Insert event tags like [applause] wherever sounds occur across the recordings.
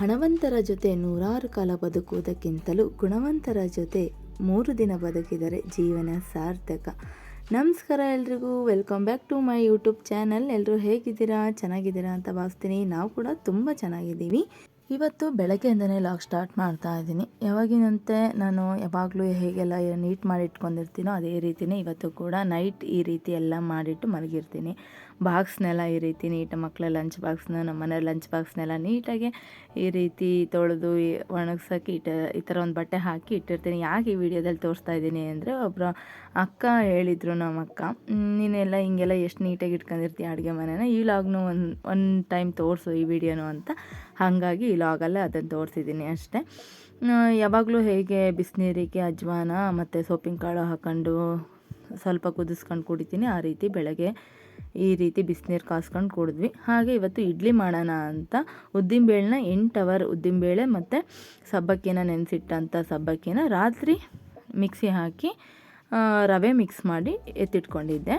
ಹಣವಂತರ ಜೊತೆ ನೂರಾರು ಕಾಲ ಬದುಕುವುದಕ್ಕಿಂತಲೂ ಗುಣವಂತರ ಜೊತೆ ಮೂರು ದಿನ ಬದುಕಿದರೆ ಜೀವನ ಸಾರ್ಥಕ. ನಮಸ್ಕಾರ ಎಲ್ರಿಗೂ, welcome back to my YouTube channel. ಎಲ್ಲರೂ ಹೇಗಿದ್ದೀರಾ? ಚೆನ್ನಾಗಿದ್ದೀರಾ ಅಂತ ಭಾವಿಸ್ತೀನಿ. ನಾವು ಕೂಡ ತುಂಬ ಚೆನ್ನಾಗಿದ್ದೀವಿ. ಇವತ್ತು ಬೆಳಗ್ಗೆಯಿಂದನೇ ಲಾಗ್ ಸ್ಟಾರ್ಟ್ ಮಾಡ್ತಾ ಇದ್ದೀನಿ. ಯಾವಾಗಿನಂತೆ ನಾನು ಯಾವಾಗಲೂ ಹೇಗೆಲ್ಲ ನೀಟ್ ಮಾಡಿ ಇಟ್ಕೊಂಡಿರ್ತೀನೋ ಅದೇ ರೀತಿಯೇ ಇವತ್ತು ಕೂಡ ನೈಟ್ ಈ ರೀತಿ ಎಲ್ಲ ಮಾಡಿಟ್ಟು ಮಲಗಿರ್ತೀನಿ. ಬಾಕ್ಸ್ನೆಲ್ಲ ಈ ರೀತಿ ನೀಟ್ ಮಕ್ಕಳ ಲಂಚ್ ಬಾಕ್ಸ್ನ, ನಮ್ಮ ಮನೆ ಲಂಚ್ ಬಾಕ್ಸ್ನೆಲ್ಲ ನೀಟಾಗಿ ಈ ರೀತಿ ತೊಳೆದು ಒಣಗ್ಸೋಕೆ ಇಟ್ಟ ಈ ಥರ ಒಂದು ಬಟ್ಟೆ ಹಾಕಿ ಇಟ್ಟಿರ್ತೀನಿ. ಯಾಕೆ ಈ ವಿಡಿಯೋದಲ್ಲಿ ತೋರಿಸ್ತಾ ಇದ್ದೀನಿ ಅಂದರೆ ಒಬ್ಬರು ಅಕ್ಕ ಹೇಳಿದರು ನಮ್ಮ ಅಕ್ಕ, ನೀನೆಲ್ಲ ಹಿಂಗೆಲ್ಲ ಎಷ್ಟು ನೀಟಾಗಿ ಇಟ್ಕೊಂಡಿರ್ತೀಯ ಅಡುಗೆ ಮನೇನ? ಈ ಲಾಗ್ನು ಒಂದು ಒಂದು ಟೈಮ್ ತೋರಿಸು ಈ ವಿಡಿಯೋನು ಅಂತ. ಹಾಗಾಗಿ ಈ ಲಾಗಲ್ಲೇ ಅದನ್ನು ತೋರಿಸಿದ್ದೀನಿ ಅಷ್ಟೇ. ಯಾವಾಗಲೂ ಹೇಗೆ ಬಿಸಿನೀರಿಗೆ ಅಜ್ವಾನ ಮತ್ತು ಸೋಪಿನ ಕಾಳು ಹಾಕ್ಕೊಂಡು ಸ್ವಲ್ಪ ಕುದಿಸ್ಕೊಂಡು ಕುಡಿತೀನಿ, ಆ ರೀತಿ ಬೆಳಗ್ಗೆ ಈ ರೀತಿ ಬಿಸಿನೀರು ಕಾಸ್ಕೊಂಡು ಕುಡಿದ್ವಿ. ಹಾಗೆ ಇವತ್ತು ಇಡ್ಲಿ ಮಾಡೋಣ ಅಂತ. ಉದ್ದಿನಬೇಳೆನ ಎಂಟು ಅವರ್ ಉದ್ದಿನಬೇಳೆ ಮತ್ತು ಸಬ್ಬಕ್ಕಿನ ನೆನೆಸಿಟ್ಟಂಥ ಸಬ್ಬಕ್ಕಿನ ರಾತ್ರಿ ಮಿಕ್ಸಿ ಹಾಕಿ ರವೆ ಮಿಕ್ಸ್ ಮಾಡಿ ಎತ್ತಿಟ್ಕೊಂಡಿದ್ದೆ.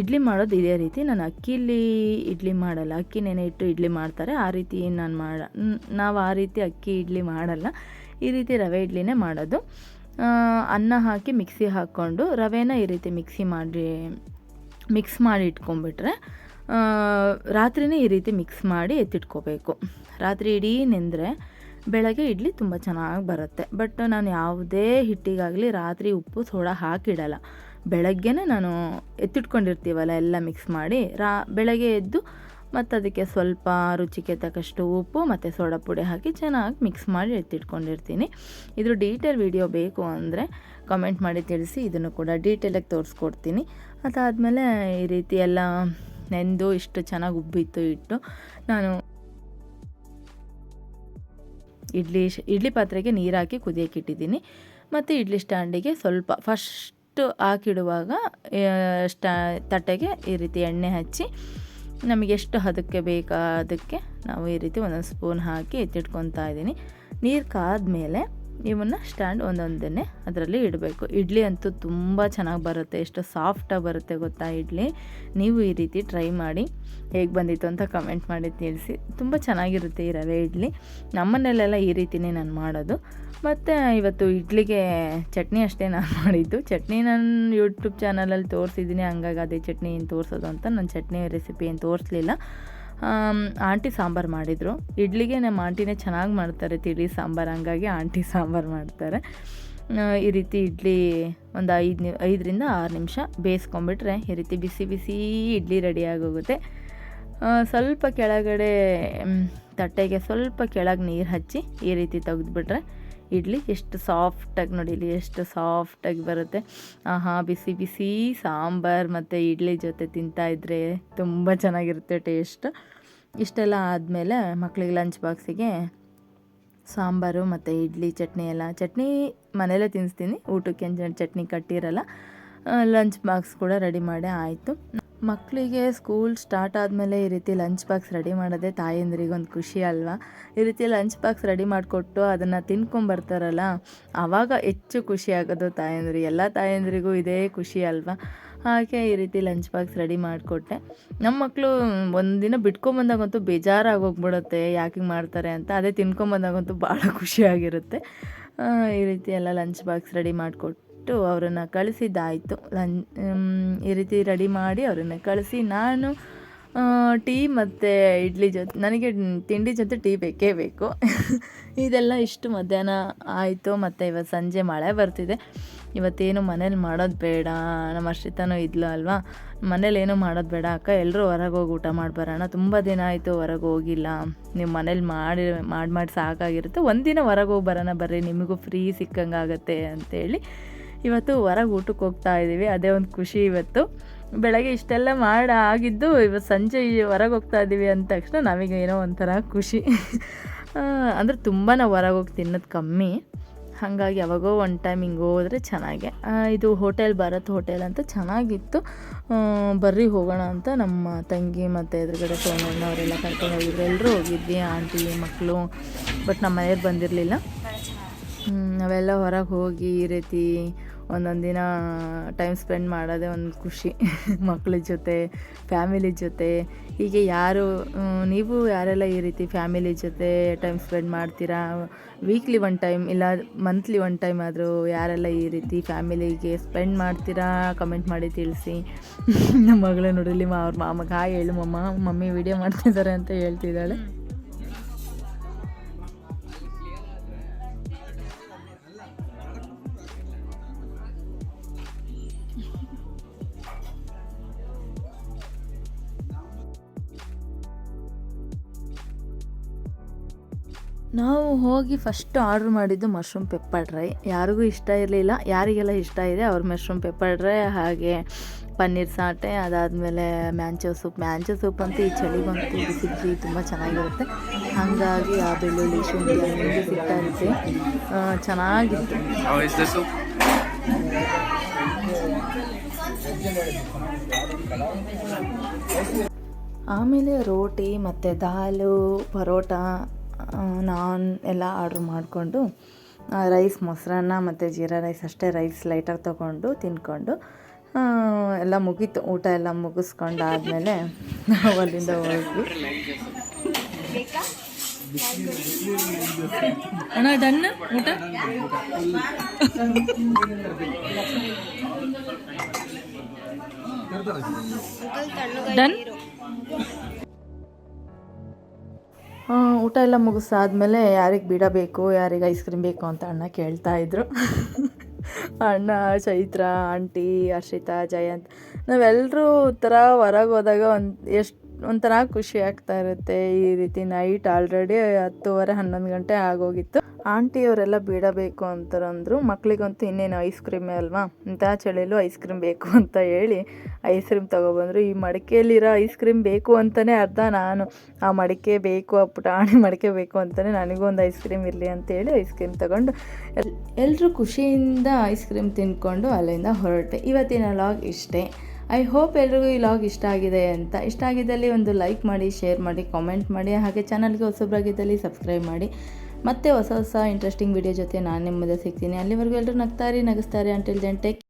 ಇಡ್ಲಿ ಮಾಡೋದು ಇದೇ ರೀತಿ. ನಾನು ಅಕ್ಕಿಲಿ ಇಡ್ಲಿ ಮಾಡಲ್ಲ. ಅಕ್ಕಿ ನೆನೆ ಇಟ್ಟು ಇಡ್ಲಿ ಮಾಡ್ತಾರೆ. ಆ ರೀತಿ ನಾನು ಮಾಡ, ನಾವು ಆ ರೀತಿ ಅಕ್ಕಿ ಇಡ್ಲಿ ಮಾಡಲ್ಲ. ಈ ರೀತಿ ರವೆ ಇಡ್ಲಿನೇ ಮಾಡೋದು. ಅನ್ನ ಹಾಕಿ ಮಿಕ್ಸಿ ಹಾಕ್ಕೊಂಡು ರವೆನ ಈ ರೀತಿ ಮಿಕ್ಸಿ ಮಾಡಿ ಮಿಕ್ಸ್ ಮಾಡಿ ಇಟ್ಕೊಂಡ್ಬಿಟ್ರೆ ರಾತ್ರಿನೇ ಈ ರೀತಿ ಮಿಕ್ಸ್ ಮಾಡಿ ಎತ್ತಿಟ್ಕೋಬೇಕು. ರಾತ್ರಿ ಇಡೀ ನೆಂದರೆ ಬೆಳಗ್ಗೆ ಇಡ್ಲಿ ತುಂಬ ಚೆನ್ನಾಗಿ ಬರುತ್ತೆ. ಬಟ್ ನಾನು ಯಾವುದೇ ಹಿಟ್ಟಿಗಾಗಲಿ ರಾತ್ರಿ ಉಪ್ಪು, ಸೋಡ ಹಾಕಿಡಲ್ಲ. ಬೆಳಗ್ಗೆನೇ ನಾನು ಎತ್ತಿಟ್ಕೊಂಡಿರ್ತೀವಲ್ಲ, ಎಲ್ಲ ಮಿಕ್ಸ್ ಮಾಡಿ, ರಾ, ಬೆಳಗ್ಗೆ ಎದ್ದು ಮತ್ತು ಅದಕ್ಕೆ ಸ್ವಲ್ಪ ರುಚಿಗೆ ತಕ್ಕಷ್ಟು ಉಪ್ಪು ಮತ್ತು ಸೋಡಾ ಪುಡಿ ಹಾಕಿ ಚೆನ್ನಾಗಿ ಮಿಕ್ಸ್ ಮಾಡಿ ಎತ್ತಿಟ್ಕೊಂಡಿರ್ತೀನಿ. ಇದ್ರ ಡೀಟೇಲ್ ವಿಡಿಯೋ ಬೇಕು ಅಂದರೆ ಕಮೆಂಟ್ ಮಾಡಿ ತಿಳಿಸಿ, ಇದನ್ನು ಕೂಡ ಡೀಟೇಲಾಗಿ ತೋರಿಸ್ಕೊಡ್ತೀನಿ. ಅದಾದಮೇಲೆ ಈ ರೀತಿ ಎಲ್ಲ ನೆಂದು ಇಷ್ಟು ಚೆನ್ನಾಗಿ ಉಬ್ಬಿತ್ತು, ಇಟ್ಟು ನಾನು ಇಡ್ಲಿ ಇಡ್ಲಿ ಪಾತ್ರೆಗೆ ನೀರು ಹಾಕಿ ಮತ್ತು ಇಡ್ಲಿ ಸ್ಟ್ಯಾಂಡಿಗೆ ಸ್ವಲ್ಪ ಫಸ್ಟ್ ಹಾಕಿಡುವಾಗ ಸ್ಟಾ ತಟ್ಟೆಗೆ ಈ ರೀತಿ ಎಣ್ಣೆ ಹಚ್ಚಿ ನಮಗೆ ಎಷ್ಟು ಹದಕ್ಕೆ ಬೇಕಾದಕ್ಕೆ ನಾವು ಈ ರೀತಿ ಒಂದೊಂದು ಸ್ಪೂನ್ ಹಾಕಿ ಎತ್ತಿಟ್ಕೊತಾ ಇದ್ದೀನಿ. ನೀರು ಕಾದ್ಮೇಲೆ ಇವನ್ನ ಸ್ಟ್ಯಾಂಡ್ ಒಂದೊಂದೇ ಅದರಲ್ಲಿ ಇಡಬೇಕು. ಇಡ್ಲಿ ಅಂತೂ ತುಂಬ ಚೆನ್ನಾಗಿ ಬರುತ್ತೆ, ಎಷ್ಟು ಸಾಫ್ಟಾಗಿ ಬರುತ್ತೆ ಗೊತ್ತಾ ಇಡ್ಲಿ. ನೀವು ಈ ರೀತಿ ಟ್ರೈ ಮಾಡಿ ಹೇಗೆ ಬಂದಿತ್ತು ಅಂತ ಕಮೆಂಟ್ ಮಾಡಿ ತಿಳಿಸಿ. ತುಂಬ ಚೆನ್ನಾಗಿರುತ್ತೆ ಈ ರವೆ ಇಡ್ಲಿ. ನಮ್ಮನೆಯಲ್ಲೆಲ್ಲ ಈ ರೀತಿಯೇ ನಾನು ಮಾಡೋದು. ಮತ್ತು ಇವತ್ತು ಇಡ್ಲಿಗೆ ಚಟ್ನಿ ಅಷ್ಟೇ ನಾನು [laughs] ಮಾಡಿದ್ದು. ಚಟ್ನಿ ನಾನು ಯೂಟ್ಯೂಬ್ ಚಾನಲಲ್ಲಿ ತೋರಿಸಿದ್ದೀನಿ, ಹಂಗಾಗಿ ಅದೇ ಚಟ್ನಿ ಏನು ತೋರಿಸೋದು ಅಂತ. ನಾನು ಚಟ್ನಿ ರೆಸಿಪಿ ಏನು ತೋರಿಸ್ಲಿಲ್ಲ. ಆಂಟಿ ಸಾಂಬಾರು ಮಾಡಿದರು. ಇಡ್ಲಿಗೆ ನಮ್ಮ ಆಂಟಿನೇ ಚೆನ್ನಾಗಿ ಮಾಡ್ತಾರೆ ತಿಳಿ ಸಾಂಬಾರು, ಹಂಗಾಗಿ ಆಂಟಿ ಸಾಂಬಾರು ಮಾಡ್ತಾರೆ. ಈ ರೀತಿ ಇಡ್ಲಿ ಒಂದು ಐದು ನಿ, ಐದರಿಂದ ಆರು ನಿಮಿಷ ಬೇಯಿಸ್ಕೊಂಬಿಟ್ರೆ ಈ ರೀತಿ ಬಿಸಿ ಬಿಸಿ ಇಡ್ಲಿ ರೆಡಿಯಾಗೋಗುತ್ತೆ ಸ್ವಲ್ಪ ಕೆಳಗಡೆ ತಟ್ಟೆಗೆ ಸ್ವಲ್ಪ ಕೆಳಗೆ ನೀರು ಹಚ್ಚಿ ಈ ರೀತಿ ತೆಗೆದ್ಬಿಟ್ರೆ ಇಡ್ಲಿ ಎಷ್ಟು ಸಾಫ್ಟಾಗಿ ನೋಡಿ, ಇಲ್ಲಿ ಎಷ್ಟು ಸಾಫ್ಟಾಗಿ ಬರುತ್ತೆ. ಆಹಾ, ಬಿಸಿ ಬಿಸಿ ಸಾಂಬಾರು ಮತ್ತು ಇಡ್ಲಿ ಜೊತೆ ತಿಂತಾಯಿದ್ರೆ ತುಂಬ ಚೆನ್ನಾಗಿರುತ್ತೆ ಟೇಸ್ಟ್ ಇಷ್ಟೆಲ್ಲ ಆದಮೇಲೆ ಮಕ್ಕಳಿಗೆ ಲಂಚ್ ಬಾಕ್ಸಿಗೆ ಸಾಂಬಾರು ಮತ್ತು ಇಡ್ಲಿ ಚಟ್ನಿ ಎಲ್ಲ. ಚಟ್ನಿ ಮನೆಯಲ್ಲೇ ತಿನ್ನಿಸ್ತೀನಿ ಊಟಕ್ಕೆ ಚಟ್ನಿ ಕಟ್ಟಿರಲ್ಲ. ಲಂಚ್ ಬಾಕ್ಸ್ ಕೂಡ ರೆಡಿ ಮಾಡೇ ಆಯಿತು. ಮಕ್ಕಳಿಗೆ ಸ್ಕೂಲ್ ಸ್ಟಾರ್ಟ್ ಆದಮೇಲೆ ಈ ರೀತಿ ಲಂಚ್ ಬಾಕ್ಸ್ ರೆಡಿ ಮಾಡೋದೇ ತಾಯಂದ್ರಿಗೆ ಒಂದು ಖುಷಿ ಅಲ್ವಾ? ಈ ರೀತಿ ಲಂಚ್ ಬಾಕ್ಸ್ ರೆಡಿ ಮಾಡಿಕೊಟ್ಟು ಅದನ್ನು ತಿನ್ಕೊಂಬರ್ತಾರಲ್ಲ ಆವಾಗ ಹೆಚ್ಚು ಖುಷಿ ಆಗೋದು ತಾಯಂದ್ರಿ. ಎಲ್ಲ ತಾಯಂದ್ರಿಗೂ ಇದೇ ಖುಷಿ ಅಲ್ವಾ? ಹಾಗೆ ಈ ರೀತಿ ಲಂಚ್ ಬಾಕ್ಸ್ ರೆಡಿ ಮಾಡಿಕೊಟ್ಟೆ ನಮ್ಮ ಮಕ್ಕಳು ಒಂದಿನ ಬಿಟ್ಕೊಂಬಂದಾಗಂತೂ ಬೇಜಾರಾಗೋಗ್ಬಿಡುತ್ತೆ ಯಾಕೆ ಮಾಡ್ತಾರೆ ಅಂತ. ಅದೇ ತಿನ್ಕೊಂಬಂದಾಗಂತೂ ಭಾಳ ಖುಷಿಯಾಗಿರುತ್ತೆ ಈ ರೀತಿ ಎಲ್ಲ ಲಂಚ್ ಬಾಕ್ಸ್ ರೆಡಿ ಮಾಡಿಕೊಟ್ಟು ಅವರನ್ನು ಕಳಿಸಿದ್ದಾಯಿತು. ಲಂ ಈ ರೀತಿ ರೆಡಿ ಮಾಡಿ ಅವರನ್ನು ಕಳಿಸಿ ನಾನು ಟೀ ಮತ್ತು ಇಡ್ಲಿ ಜೊತೆ, ನನಗೆ ತಿಂಡಿ ಜೊತೆ ಟೀ ಬೇಕೇ ಬೇಕು. [laughs] ಇದೆಲ್ಲ ಇಷ್ಟು ಮಧ್ಯಾಹ್ನ ಆಯಿತು. ಮತ್ತು ಇವತ್ತು ಸಂಜೆ ಮಳೆ ಬರ್ತಿದೆ. ಇವತ್ತೇನು ಮನೇಲಿ ಮಾಡೋದು ಬೇಡ. ನಮ್ಮ ಅಷ್ಟಿತನೂ ಇದ್ಲು ಅಲ್ವಾ? ಮನೇಲಿ ಏನೂ ಮಾಡೋದು ಬೇಡ. ಅಕ್ಕ ಎಲ್ಲರೂ ಹೊರಗೆ ಹೋಗಿ ಊಟ ಮಾಡಿ ಬರೋಣ ತುಂಬ ದಿನ ಆಯಿತು ಹೊರಗೆ ಹೋಗಿಲ್ಲ. ನೀವು ಮನೇಲಿ ಮಾಡಿ ಮಾಡಿ ಮಾಡಿ ಸಾಕಾಗಿರುತ್ತೆ. ಒಂದಿನ ಹೊರಗೆ ಹೋಗಿ ಬರೋಣ ಬರ್ರಿ. ನಿಮಗೂ ಫ್ರೀ ಸಿಕ್ಕಂಗೆ ಆಗುತ್ತೆ ಅಂತೇಳಿ ಇವತ್ತು ಹೊರಗೆ ಊಟಕ್ಕೆ ಹೋಗ್ತಾ ಇದ್ದೀವಿ ಅದೇ ಒಂದು ಖುಷಿ ಇವತ್ತು. ಬೆಳಗ್ಗೆ ಇಷ್ಟೆಲ್ಲ ಮಾಡಿ ಆಗಿದ್ದು ಇವತ್ತು ಸಂಜೆ ಹೊರಗೆ ಹೋಗ್ತಾ ಇದ್ದೀವಿ ಅಂದ ತಕ್ಷಣ ನಾವೀಗ ಏನೋ ಒಂಥರ ಖುಷಿ. ಅಂದರೆ ತುಂಬ ನಾವು ಹೊರಗೆ ಹೋಗಿ ತಿನ್ನೋದು ಕಮ್ಮಿ. ಹಾಗಾಗಿ ಯಾವಾಗೋ ಒನ್ ಟೈಮ್ ಹಿಂಗೆ ಹೋದರೆ ಚೆನ್ನಾಗೆ. ಇದು ಹೋಟೆಲ್ ಭಾರತ್ ಹೋಟೆಲ್ ಅಂತ ಚೆನ್ನಾಗಿತ್ತು. ಬರ್ರಿ ಹೋಗೋಣ ಅಂತ ನಮ್ಮ ತಂಗಿ ಮತ್ತು ಎದುರುಗಡೆ ಸೋಮಣ್ಣ ಅವರೆಲ್ಲ ಕರ್ಕೊಂಡು ಹೋಗಿದ್ರು. ಎಲ್ಲರೂ ಹೋಗಿದ್ವಿ, ಆಂಟಿ ಮಕ್ಕಳು ಬಟ್ ನಮ್ಮ ಮನೆಯವ್ರು ಬಂದಿರಲಿಲ್ಲ. ನಾವೆಲ್ಲ ಹೊರಗೆ ಹೋಗಿ ಈ ರೀತಿ ಒಂದೊಂದು ಟೈಮ್ ಸ್ಪೆಂಡ್ ಮಾಡೋದೇ ಒಂದು ಖುಷಿ. ಮಕ್ಕಳ ಜೊತೆ ಫ್ಯಾಮಿಲಿ ಜೊತೆ. ಹೀಗೆ ಯಾರು ನೀವು ಯಾರೆಲ್ಲ ಈ ರೀತಿ ಫ್ಯಾಮಿಲಿ ಜೊತೆ ಟೈಮ್ ಸ್ಪೆಂಡ್ ಮಾಡ್ತೀರಾ? ವೀಕ್ಲಿ ಒನ್ ಟೈಮ್ ಇಲ್ಲ ಮಂತ್ಲಿ ಒನ್ ಟೈಮ್ ಆದರೂ ಯಾರೆಲ್ಲ ಈ ರೀತಿ ಫ್ಯಾಮಿಲಿಗೆ ಸ್ಪೆಂಡ್ ಮಾಡ್ತೀರಾ? ಕಮೆಂಟ್ ಮಾಡಿ ತಿಳಿಸಿ. [laughs] ನಮ್ಮ ಮಗಳ ನೋಡಲಿ ಮಾ ಅವ್ರ ಮಾಮಗೆ ಹಾಯ್ ಹೇಳು ಮಮ್ಮ. ಮಮ್ಮಿ ವಿಡಿಯೋ ಮಾಡ್ತಿದ್ದಾರೆ ಅಂತ ಹೇಳ್ತಿದ್ದಾಳೆ. ನಾವು ಹೋಗಿ ಫಸ್ಟ್ ಆರ್ಡ್ರ್ ಮಾಡಿದ್ದು ಮಶ್ರೂಮ್ ಪೆಪ್ಪರ್ ಡ್ರೈ ಯಾರಿಗೂ ಇಷ್ಟ ಇರಲಿಲ್ಲ ಯಾರಿಗೆಲ್ಲ ಇಷ್ಟ ಇದೆ ಅವ್ರ ಮಶ್ರೂಮ್ ಪೆಪ್ಪರ್ ಡ್ರೈ ಹಾಗೆ ಪನ್ನೀರ್ ಸಾಟೆ ಅದಾದಮೇಲೆ ಮ್ಯಾಂಚೋ ಸೂಪ್. ಮ್ಯಾಂಚೋ ಸೂಪ್ ಅಂತೂ ಈ ಚಳಿಗಂತೂ ಬಿಸಿ ಸಿಕ್ಕಿ ತುಂಬ ಚೆನ್ನಾಗಿರುತ್ತೆ. ಹಾಗಾಗಿ ಆ ಬೆಳ್ಳುಳ್ಳಿ ಶುಂಠಿ ಅಲ್ಲಿ ಸಿಗ್ತಾ ಇರುತ್ತೆ. ಚೆನ್ನಾಗಿತ್ತು? ಆಮೇಲೆ ರೋಟಿ ಮತ್ತು ದಾಲು ಪರೋಟ ನಾನ್ ಎಲ್ಲ ಆರ್ಡ್ರ್ ಮಾಡಿಕೊಂಡು ರೈಸ್ ಮೊಸರನ್ನ ಮತ್ತು ಜೀರಾ ರೈಸ್ ಅಷ್ಟೇ ರೈಸ್ ಲೈಟಾಗಿ ತೊಗೊಂಡು ತಿಂದ್ಕೊಂಡು ಎಲ್ಲ ಮುಗೀತು. ಊಟ ಎಲ್ಲ ಮುಗಿಸ್ಕೊಂಡು ಆದಮೇಲೆ ನಾವು ಅಲ್ಲಿಂದ ಹೋಗಿ ಡನ್ ಊಟ? ಡನ್? ಊಟ ಎಲ್ಲ ಮುಗಿಸಾದ್ಮೇಲೆ ಯಾರಿಗೆ ಬಿಡಬೇಕು, ಯಾರಿಗೆ ಐಸ್ ಕ್ರೀಮ್ ಬೇಕು ಅಂತ ಅಣ್ಣ ಕೇಳ್ತಾ ಇದ್ರು. ಅಣ್ಣ, ಚೈತ್ರ, ಆಂಟಿ, ಹರ್ಷಿತಾ, ಜಯಂತ್ ನಾವೆಲ್ಲರೂ ಥರ ಹೊರಗೆ ಹೋದಾಗ ಒಂದು ಎಷ್ಟು, ಒಂಥರ ಖುಷಿ ಆಗ್ತಾ ಇರುತ್ತೆ. ಈ ರೀತಿ ನೈಟ್ ಆಲ್ರೆಡಿ ಹತ್ತುವರೆ, ಹನ್ನೊಂದು ಗಂಟೆ ಆಗೋಗಿತ್ತು. ಆಂಟಿಯವರೆಲ್ಲ ಬಿಡಬೇಕು ಅಂತಾರಂದರು ಮಕ್ಕಳಿಗಂತೂ ಇನ್ನೇನು ಐಸ್ ಕ್ರೀಮೇ ಅಲ್ವಾ? ಇಂಥ ಚಳಿಲೂ ಐಸ್ ಕ್ರೀಮ್ ಬೇಕು ಅಂತ ಹೇಳಿ ಐಸ್ ಕ್ರೀಮ್ ತೊಗೊಬಂದರು. ಈ ಮಡಿಕೆಯಲ್ಲಿರೋ ಐಸ್ ಕ್ರೀಮ್ ಬೇಕು ಅಂತಲೇ ಅರ್ಧ ನಾನು. ಆ ಮಡಿಕೆ ಬೇಕು, ಆ ಪುಟಾಣಿ ಮಡಿಕೆ ಬೇಕು ಅಂತಲೇ ನನಗೂ ಒಂದು ಐಸ್ ಕ್ರೀಮ್ ಇರಲಿ ಅಂತೇಳಿ ಐಸ್ ಕ್ರೀಮ್ ತೊಗೊಂಡು ಎಲ್ ಎಲ್ಲರೂ ಖುಷಿಯಿಂದ ಐಸ್ ಕ್ರೀಮ್ ತಿಂದ್ಕೊಂಡು ಅಲ್ಲಿಂದ ಹೊರಟೆ. ಇವತ್ತಿನ ಲಾಗ್ ಇಷ್ಟೇ. ಐ ಹೋಪ್ ಎಲ್ರಿಗೂ ಈ ಲಾಗ್ ಇಷ್ಟ ಆಗಿದೆ ಅಂತ. ಇಷ್ಟ ಆಗಿದ್ದಲ್ಲಿ ಒಂದು ಲೈಕ್ ಮಾಡಿ ಶೇರ್ ಮಾಡಿ ಕಾಮೆಂಟ್ ಮಾಡಿ. ಹಾಗೆ ಚಾನಲ್ಗೆ ಹೊಸಬ್ರಾಗಿದ್ದಲ್ಲಿ ಸಬ್ಸ್ಕ್ರೈಬ್ ಮಾಡಿ. ಮತ್ತೆ ಹೊಸ ಹೊಸ ಇಂಟ್ರೆಸ್ಟಿಂಗ್ ವಿಡಿಯೋ ಜೊತೆ ನಾನು ನಿಮ್ಮ ಮುಂದೆ ಸಿಗ್ತೀನಿ. ಅಲ್ಲಿವರೆಗೂ ಎಲ್ಲರೂ ನಗ್ತಾರೆ, ನಗಿಸ್ತಾರೆ. Until then take